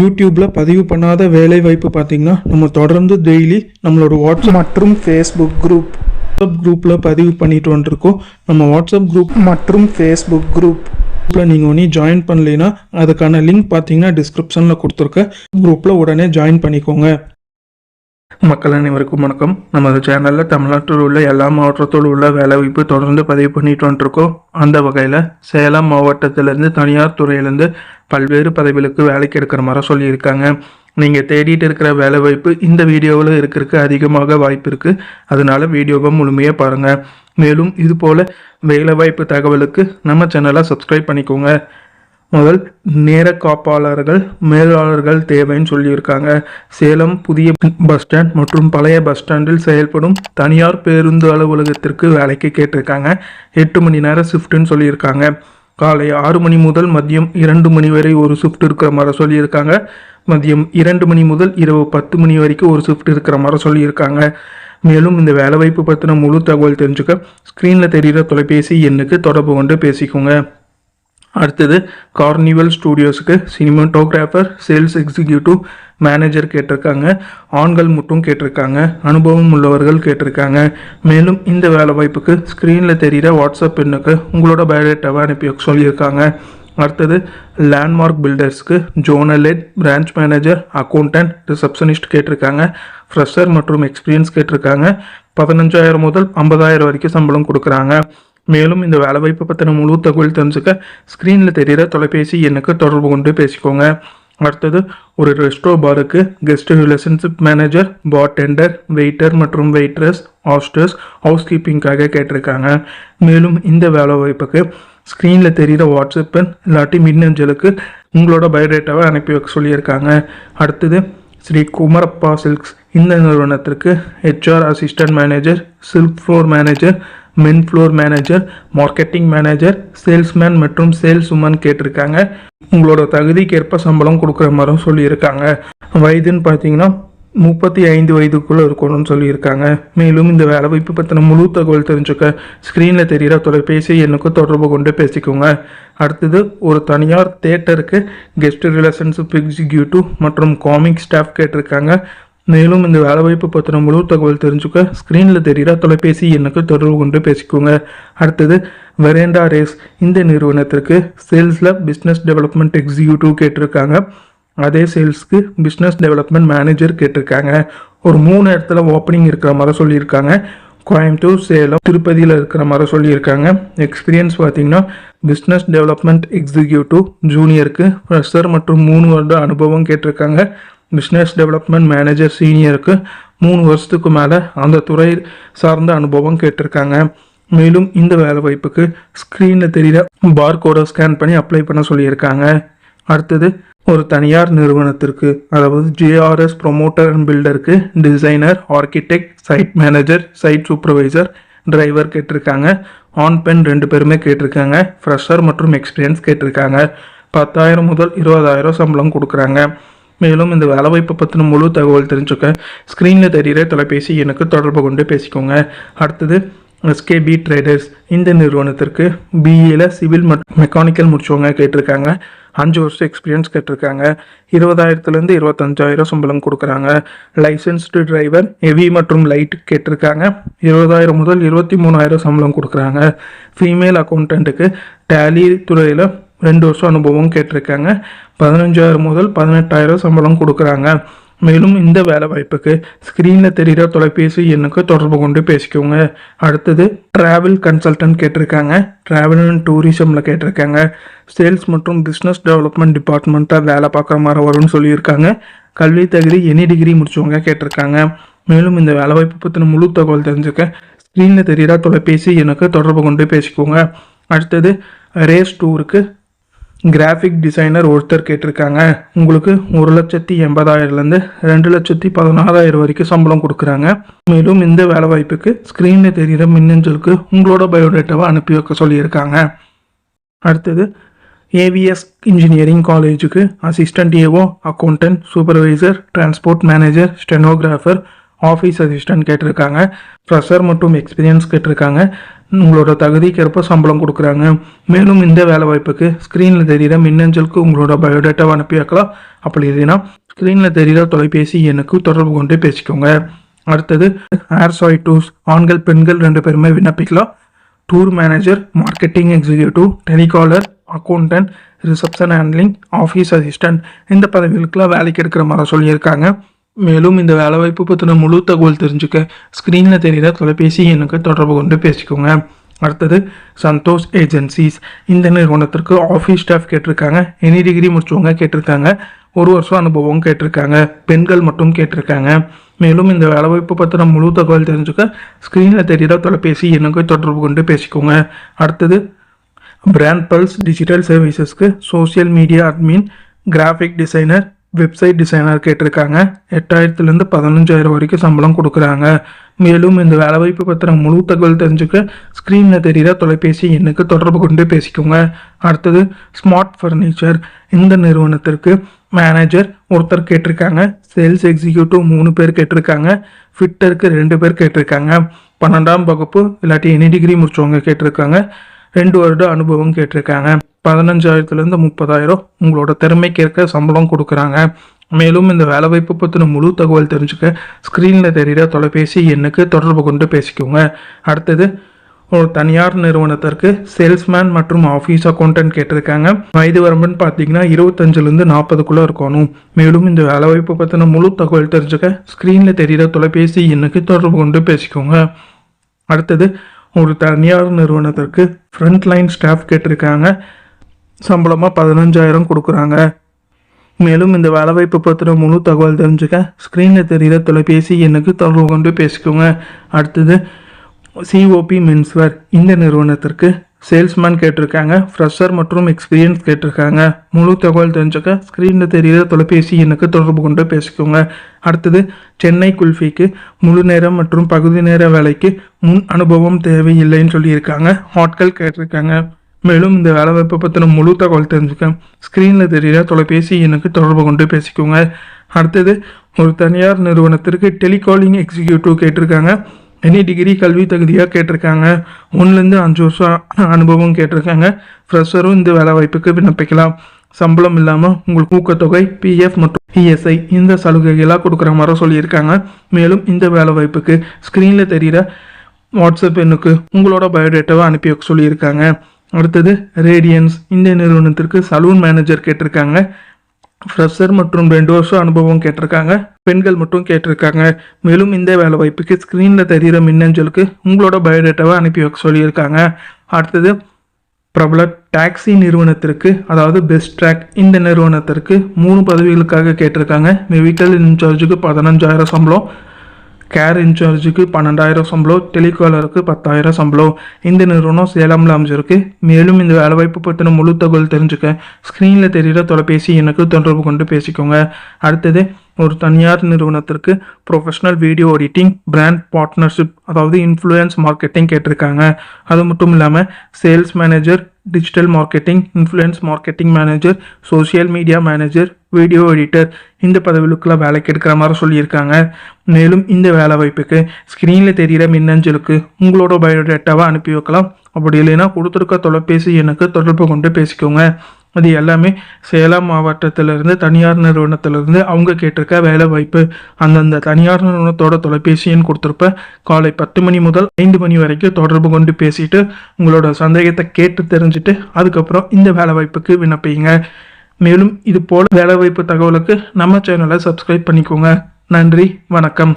யூடியூப்பில் பதிவு பண்ணாத வேலை வாய்ப்பு பார்த்தீங்கன்னா நம்ம தொடர்ந்து டெய்லி நம்மளோட வாட்ஸ்அப் மற்றும் ஃபேஸ்புக் குரூப் வாட்ஸ்அப் குரூப்பில் பதிவு பண்ணிட்டு வந்துருக்கோம். நம்ம வாட்ஸ்அப் குரூப் மற்றும் ஃபேஸ்புக் குரூப் குரூப்பில் நீங்கள் ஒன்றும் ஜாயின் பண்ணலைன்னா அதுக்கான லிங்க் பார்த்தீங்கன்னா டிஸ்கிரிப்ஷனில் கொடுத்துருக்க குரூப்பில் உடனே ஜாயின் பண்ணிக்கோங்க. மக்கள் அனைவருக்கும் வணக்கம். நமது சேனலில் தமிழ்நாட்டில் உள்ள எல்லா மாவட்டத்தில் உள்ள வேலைவாய்ப்பு தொடர்ந்து பதிவு பண்ணிட்டு வந்துருக்கோம். அந்த வகையில் சேலம் மாவட்டத்திலேருந்து தனியார் துறையிலேருந்து பல்வேறு பதவிகளுக்கு வேலைக்கு எடுக்கிற மாதிரி சொல்லியிருக்காங்க. நீங்கள் தேடிட்டு இருக்கிற வேலைவாய்ப்பு இந்த வீடியோவில் இருக்கிறதுக்கு அதிகமாக வாய்ப்பு இருக்குது அதனால வீடியோவை முழுமையாக பாருங்கள் மேலும் இது போல் வேலைவாய்ப்பு தகவலுக்கு நம்ம சேனலை சப்ஸ்கிரைப் பண்ணிக்கோங்க. முதல் நேர காப்பாளர்கள் மேலாளர்கள் தேவைன்னு சொல்லியிருக்காங்க. சேலம் புதிய பஸ் ஸ்டாண்ட் மற்றும் பழைய பஸ் ஸ்டாண்டில் செயல்படும் தனியார் பேருந்து அலுவலகத்திற்கு வேலைக்கு கேட்டிருக்காங்க. எட்டு மணி நேரம் ஷிஃப்ட்டுன்னு சொல்லியிருக்காங்க. காலை ஆறு மணி முதல் மதியம் இரண்டு மணி வரை ஒரு ஷிஃப்ட் இருக்கிற மாதிரி சொல்லியிருக்காங்க. மதியம் இரண்டு மணி முதல் இரவு பத்து மணி வரைக்கும் ஒரு ஷிஃப்ட் இருக்கிற மாதிரி சொல்லியிருக்காங்க. மேலும் இந்த வேலைவாய்ப்பு பற்றின முழு தகவல் தெரிஞ்சுக்க ஸ்க்ரீனில் தெரிகிற தொலைபேசி எண்ணுக்கு தொடர்பு கொண்டு பேசிக்கோங்க. அடுத்தது கார்னிவல் ஸ்டூடியோஸுக்கு சினிமாட்டோகிராஃபர் சேல்ஸ் எக்ஸிக்யூட்டிவ் மேனேஜர் கேட்டிருக்காங்க ஆண்கள் மட்டும் கேட்டிருக்காங்க அனுபவம் உள்ளவர்கள் கேட்டிருக்காங்க. மேலும் இந்த வேலை வாய்ப்புக்கு ஸ்க்ரீனில் தெரிகிற வாட்ஸ்அப் எண்ணுக்கு உங்களோட பயோடேட்டாவை அனுப்பி சொல்லியிருக்காங்க. அடுத்தது Landmark பில்டர்ஸ்க்கு zonal head branch manager accountant receptionist கேட்டிருக்காங்க ஃப்ரெஷர் மற்றும் எக்ஸ்பீரியன்ஸ் கேட்டிருக்காங்க. பதினஞ்சாயிரம் முதல் ஐம்பதாயிரம் வரைக்கும் சம்பளம் கொடுக்குறாங்க. மேலும் இந்த வேலைவாய்ப்பு பற்றின முழு தகவல் தெரிஞ்சுக்க ஸ்க்ரீனில் தெரிகிற தொலைபேசி எண்ணுக்கு தொடர்பு கொண்டு பேசிக்கோங்க. அடுத்தது ஒரு ரெஸ்டோ பாருக்கு guest relationship manager bartender waiter மற்றும் வெயிட்ரஸ் ஹாஸ்டர்ஸ் ஹவுஸ் கீப்பிங்காக கேட்டிருக்காங்க. மேலும் இந்த வேலை வாய்ப்புக்கு ஸ்க்ரீனில் தெரிகிற வாட்ஸ்அப் எண் இல்லாட்டி மின்னஞ்சலுக்கு உங்களோட பயோடேட்டாவை அனுப்பி வைக்க சொல்லியிருக்காங்க. அடுத்தது ஸ்ரீ குமரப்பா சில்க்ஸ் இந்த நிறுவனத்திற்கு HR assistant manager silk floor manager men floor manager marketing manager salesman மற்றும் சேல்ஸ் உமன் கேட்டிருக்காங்க. உங்களோட தகுதிக்கேற்ப சம்பளம் கொடுக்குற மாதிரியும் சொல்லியிருக்காங்க. வயதுன்னு பார்த்தீங்கன்னா முப்பத்தி ஐந்து வயதுக்குள்ளே இருக்கணும்னு சொல்லியிருக்காங்க. மேலும் இந்த வேலைவாய்ப்பு பற்றின முழு தகவல் தெரிஞ்சுக்க ஸ்க்ரீனில் தெரிகிற தொலைபேசி எண்ணுக்கு தொடர்பு கொண்டு பேசிக்கோங்க. அடுத்தது ஒரு தனியார் தேட்டருக்கு கெஸ்ட் ரிலேஷன்ஷிப் எக்ஸிக்யூட்டிவ் மற்றும் காமிக் ஸ்டாஃப் கேட்டிருக்காங்க. மேலும் இந்த வேலைவாய்ப்பு பற்றின முழு தகவல் தெரிஞ்சுக்க ஸ்க்ரீனில் தெரிகிற தொலைபேசி எண்ணுக்கு தொடர்பு கொண்டு பேசிக்கோங்க. அடுத்தது வெரேண்டா ரேஸ் இந்த நிறுவனத்திற்கு சேல்ஸில் பிஸ்னஸ் டெவலப்மெண்ட் எக்ஸிக்யூட்டிவ் கேட்டிருக்காங்க. அதே சேல்ஸ்க்கு பிஸ்னஸ் டெவலப்மெண்ட் மேனேஜர் கேட்டிருக்காங்க. ஒரு மூணு இடத்துல ஓப்பனிங் இருக்கிற மாதிரி சொல்லியிருக்காங்க. கோயம்புத்தூர் சேலம் திருப்பதியில் இருக்கிற மாதிரி சொல்லியிருக்காங்க. எக்ஸ்பீரியன்ஸ் பார்த்தீங்கன்னா பிஸ்னஸ் டெவலப்மெண்ட் எக்ஸிக்யூட்டிவ் ஜூனியருக்கு ஃப்ரெஷர் மற்றும் மூணு வருட அனுபவம் கேட்டிருக்காங்க. பிஸ்னஸ் டெவலப்மெண்ட் மேனேஜர் சீனியருக்கு மூணு வருஷத்துக்கு மேலே அந்த துறை சார்ந்த அனுபவம் கேட்டிருக்காங்க. மேலும் இந்த வேலை வாய்ப்புக்கு ஸ்க்ரீனில் தெரிகிற பார்கோடை ஸ்கேன் பண்ணி அப்ளை பண்ண சொல்லியிருக்காங்க. அடுத்தது ஒரு தனியார் நிறுவனத்திற்கு அதாவது JRS promoter and பில்டருக்கு designer architect site manager site supervisor driver கேட்டிருக்காங்க. ஆன் பெண் ரெண்டு பேருமே கேட்டிருக்காங்க. ஃப்ரெஷர் மற்றும் எக்ஸ்பீரியன்ஸ் கேட்டிருக்காங்க. பத்தாயிரம் முதல் இருபதாயிரம் சம்பளம் கொடுக்குறாங்க. மேலும் இந்த வேலைவாய்ப்பு பற்றின முழு தகவல் தெரிஞ்சுக்க ஸ்க்ரீனில் தெரிகிற தொலைபேசி எனக்கு தொடர்பு கொண்டு பேசிக்கோங்க. அடுத்தது எஸ்கேபி ட்ரேடர்ஸ் இந்த நிறுவனத்திற்கு பிஏல சிவில் மெக்கானிக்கல் முடிச்சவங்க கேட்டிருக்காங்க. அஞ்சு வருஷம் எக்ஸ்பீரியன்ஸ் கேட்டிருக்காங்க. இருபதாயிரத்துலேருந்து இருபத்தஞ்சாயிரம் சம்பளம் கொடுக்குறாங்க. லைசன்ஸ்டு டிரைவர் ஹெவி மற்றும் லைட் கேட்டிருக்காங்க. இருபதாயிரம் முதல் இருபத்தி மூணாயிரம் சம்பளம் கொடுக்குறாங்க. ஃபீமேல் அக்கௌண்டண்ட்டுக்கு டேலி துறையில் ரெண்டு வருஷம் அனுபவம் கேட்டிருக்காங்க. பதினஞ்சாயிரம் முதல் பதினெட்டாயிரம் சம்பளம் கொடுக்குறாங்க. மேலும் இந்த வேலை வாய்ப்புக்கு ஸ்க்ரீனில் தெரிகிற தொலைபேசி எண்ணுக்கு தொடர்பு கொண்டு பேசிக்கோங்க. அடுத்தது ட்ராவல் கன்சல்டன்ட் கேட்டிருக்காங்க. ட்ராவல் அண்ட் டூரிசமில் கேட்டிருக்காங்க. சேல்ஸ் மற்றும் பிஸ்னஸ் டெவலப்மெண்ட் டிபார்ட்மெண்ட்டாக வேலை பார்க்குற மாதிரி வரும்னு சொல்லியிருக்காங்க. கல்வி தகுதி எனி டிகிரி முடிச்சவங்க கேட்டிருக்காங்க. மேலும் இந்த வேலைவாய்ப்பு பற்றின முழு தகவல் தெரிஞ்சுக்க ஸ்க்ரீனில் தெரிகிற தொலைபேசி எனக்கு தொடர்பு கொண்டு பேசிக்கோங்க. அடுத்தது ரேஸ் டூருக்கு கிராஃபிக் டிசைனர் ஒருத்தர் கேட்டிருக்காங்க. உங்களுக்கு ஒரு லட்சத்தி எண்பதாயிரம்லேருந்து ரெண்டு லட்சத்தி பதினாறாயிரம் வரைக்கும் சம்பளம் கொடுக்குறாங்க. மேலும் இந்த வேலை வாய்ப்புக்கு ஸ்க்ரீனில் தெரிகிற மின்னஞ்சலுக்கு உங்களோட பயோடேட்டாவை அனுப்பி வைக்க சொல்லியிருக்காங்க. அடுத்தது ஏவிஎஸ் இன்ஜினியரிங் காலேஜுக்கு assistant AO accountant supervisor transport manager stenographer office assistant கேட்டிருக்காங்க. ப்ரெஷர் மற்றும் எக்ஸ்பீரியன்ஸ் கேட்டிருக்காங்க. உங்களோட தகுதிக்கேற்ப சம்பளம் கொடுக்குறாங்க. மேலும் இந்த வேலை வாய்ப்புக்கு ஸ்க்ரீனில் தெரிகிற மின்னஞ்சலுக்கு உங்களோட பயோடேட்டாவை அனுப்பி வைக்கலாம். அப்படி இல்லைன்னா ஸ்க்ரீனில் தெரிகிற தொலைபேசி எண்ணுக்கு தொடர்பு கொண்டு பேசிக்கோங்க. அடுத்தது ஏர் சாய் டூர்ஸ் ஆண்கள் பெண்கள் ரெண்டு பேருமே விண்ணப்பிக்கலாம். Tour manager marketing executive telecaller accountant reception handling office assistant இந்த பதவிகளுக்கெல்லாம் வேலைக்கு எடுக்கிற மாதிரி சொல்லியிருக்காங்க. மேலும் இந்த வேலைவாய்ப்பு பற்றின முழு தகவல் தெரிஞ்சுக்க ஸ்க்ரீனில் தெரிகிற தொலைபேசி எனக்கு தொடர்பு கொண்டு பேசிக்கோங்க. அடுத்தது சந்தோஷ் ஏஜென்சிஸ். இந்த நிறுவனத்திற்கு ஆஃபீஸ் ஸ்டாஃப் கேட்டிருக்காங்க. எனி டிகிரி முடிச்சவங்க கேட்டிருக்காங்க. ஒரு வருஷம் அனுபவம் கேட்டிருக்காங்க. பெண்கள் மட்டும் கேட்டிருக்காங்க. மேலும் இந்த வேலைவாய்ப்பு பற்றின முழு தகவல் தெரிஞ்சுக்க ஸ்க்ரீனில் தெரிகிற தொலைபேசி எனக்கு தொடர்பு கொண்டு பேசிக்கோங்க. அடுத்தது Brand Pulse digital சர்வீசஸ்க்கு social media admin graphic designer website designer கேட்டிருக்காங்க. எட்டாயிரத்துலேருந்து பதினஞ்சாயிரம் வரைக்கும் சம்பளம் கொடுக்குறாங்க. மேலும் இந்த வேலைவாய்ப்பு பற்றின முழு தகவல் தெரிஞ்சுக்க ஸ்க்ரீனில் தெரிகிற தொலைபேசி எண்ணுக்கு தொடர்பு கொண்டு பேசிக்கோங்க. அடுத்தது ஸ்மார்ட் ஃபர்னிச்சர் இந்த நிறுவனத்திற்கு மேனேஜர் ஒருத்தர் கேட்டிருக்காங்க. சேல்ஸ் எக்ஸிக்யூட்டிவ் மூணு பேர் கேட்டிருக்காங்க. ஃபிட்டருக்கு ரெண்டு பேர் கேட்டிருக்காங்க. பன்னெண்டாம் வகுப்பு இல்லாட்டி எனி டிகிரி முடிச்சவங்க கேட்டிருக்காங்க. ரெண்டு வருட அனுபவம் கேட்டிருக்காங்க. பதினஞ்சாயிரத்துலேருந்து முப்பதாயிரம் உங்களோட திறமைக்கேற்க சம்பளம் கொடுக்குறாங்க. மேலும் இந்த வேலைவாய்ப்பு பற்றின முழு தகவல் தெரிஞ்சுக்க ஸ்க்ரீனில் தெரிகிற தொலைபேசி எண்ணுக்கு தொடர்பு கொண்டு பேசிக்கோங்க. அடுத்தது ஒரு தனியார் நிறுவனத்திற்கு சேல்ஸ்மேன் மற்றும் ஆஃபீஸ் அக்கௌண்டன்ட் கேட்டிருக்காங்க. வயது வரம்புன்னு பார்த்தீங்கன்னா இருபத்தஞ்சிலேருந்து நாற்பதுக்குள்ளே இருக்கணும். மேலும் இந்த வேலைவாய்ப்பு பற்றின முழு தகவல் தெரிஞ்சுக்க ஸ்க்ரீனில் தெரிகிற தொலைபேசி எண்ணுக்கு தொடர்பு கொண்டு பேசிக்கோங்க. அடுத்தது ஒரு தனியார் நிறுவனத்திற்கு ஃப்ரண்ட்லைன் ஸ்டாஃப் கேட்டிருக்காங்க. சம்பளமாக பதினஞ்சாயிரம் கொடுக்குறாங்க. மேலும் இந்த வேலைவாய்ப்பு பற்றின முழு தகவல் தெரிஞ்சுக்க ஸ்க்ரீனில் தெரிகிற தொலைபேசி எண்ணுக்கு தொடர்பு கொண்டு பேசிக்கோங்க. அடுத்தது சிஓபி மென்ஸ்வேர் இந்த நிறுவனத்திற்கு சேல்ஸ்மேன் கேட்டிருக்காங்க ஃப்ரெஷர் மற்றும் எக்ஸ்பீரியன்ஸ் கேட்டிருக்காங்க. முழு தகவல் தெரிஞ்சுக்க ஸ்க்ரீனில் தெரிகிற தொலைபேசி எண்ணுக்கு தொடர்பு கொண்டு பேசிக்கோங்க. அடுத்தது சென்னை குல்ஃபிக்கு முழு நேரம் மற்றும் பகுதி நேர வேலைக்கு முன் அனுபவம் தேவையில்லைன்னு சொல்லியிருக்காங்க. ஆட்கள் கேட்டிருக்காங்க. மேலும் இந்த வேலைவாய்ப்பை பற்றின முழு தகவல் தெரிஞ்சுக்க ஸ்க்ரீனில் தெரிகிற தொலைபேசி எனக்கு தொடர்பு கொண்டு பேசிக்கோங்க. அடுத்தது ஒரு தனியார் நிறுவனத்திற்கு டெலிகாலிங் எக்ஸிக்யூட்டிவ் கேட்டிருக்காங்க. Any degree e. கல்வி தகுதியாக கேட்டிருக்காங்க. ஒன்றுலேருந்து அஞ்சு வருஷம் அனுபவம் கேட்டிருக்காங்க. ஃப்ரெஷரும் இந்த வேலை வாய்ப்புக்கு விண்ணப்பிக்கலாம். சம்பளம் இல்லாமல் உங்களுக்கு ஊக்கத்தொகை பிஎஃப் மற்றும் இஎஸ்ஐ இந்த சலுகைகளாக கொடுக்குற மாதிரி சொல்லியிருக்காங்க. மேலும் இந்த வேலை வாய்ப்புக்கு ஸ்க்ரீனில் தெரிகிற வாட்ஸ்அப் எண்ணுக்கு உங்களோட பயோடேட்டாவை அனுப்பி வைக்க சொல்லியிருக்காங்க. அடுத்தது ரேடியன்ஸ் இந்த நிறுவனத்திற்கு சலூன் மேனேஜர் கேட்டிருக்காங்க. ஃப்ரெஷர் மற்றும் ரெண்டு வருஷம் அனுபவம் கேட்டிருக்காங்க. பெண்கள் மட்டும் கேட்டிருக்காங்க. மேலும் இந்த வேலை வாய்ப்புக்கு ஸ்க்ரீனில் தெரிகிற மின்னஞ்சலுக்கு உங்களோட பயோடேட்டாவை அனுப்பி வைக்க சொல்லியிருக்காங்க. அடுத்தது பிரபல டாக்ஸி நிறுவனத்திற்கு அதாவது பெஸ்ட் ட்ராக் இந்த நிறுவனத்திற்கு மூணு பதவிகளுக்காக கேட்டிருக்காங்க. வெஹிக்கல் இன்சார்ஜுக்கு பதினஞ்சாயிரம் சம்பளம். கேர் இன்சார்ஜுக்கு பன்னெண்டாயிரம் சம்பளம் டெலிகாலருக்கு பத்தாயிரம் சம்பளம். இந்த நிறுவனம் சேலமில் அமைஞ்சிருக்கு. மேலும் இந்த வேலைவாய்ப்பு பற்றின முழு தகவல் தெரிஞ்சுக்க ஸ்க்ரீனில் தெரிகிற தொலைபேசி எனக்கு தொடர்பு கொண்டு பேசிக்கோங்க. அடுத்தது ஒரு தனியார் நிறுவனத்திற்கு professional video editing brand partnership அதாவது இன்ஃப்ளூயன்ஸ் மார்க்கெட்டிங் கேட்டிருக்காங்க. அது மட்டும் இல்லாமல் sales manager digital marketing influence marketing manager social media manager video editor இந்த பதவிகளுக்கெல்லாம் வேலைக்கு எடுக்கிற மாதிரி சொல்லியிருக்காங்க. மேலும் இந்த வேலை வாய்ப்புக்கு ஸ்க்ரீனில் தெரிகிற மின்னஞ்சலுக்கு உங்களோட பயோடேட்டாவை அனுப்பி வைக்கலாம். அப்படி இல்லைன்னா கொடுத்துருக்க தொலைபேசி எனக்கு தொடர்பு கொண்டு பேசிக்கோங்க. அது எல்லாமே சேலம் மாவட்டத்திலிருந்து தனியார் நிறுவனத்திலிருந்து அவங்க கேட்டிருக்க வேலை வாய்ப்பு. அந்தந்த தனியார் நிறுவனத்தோட தொலைபேசி எண் கொடுத்துருப்ப. காலை பத்து மணி முதல் ஐந்து மணி வரைக்கும் தொடர்பு கொண்டு பேசிட்டு உங்களோட சந்தேகத்தை கேட்டு தெரிஞ்சுட்டு அதுக்கப்புறம் இந்த வேலை வாய்ப்புக்கு விண்ணப்பிங்க. மேலும் இது போல வேலைவாய்ப்பு தகவலுக்கு நம்ம சேனலை சப்ஸ்கிரைப் பண்ணிக்கோங்க. நன்றி வணக்கம்.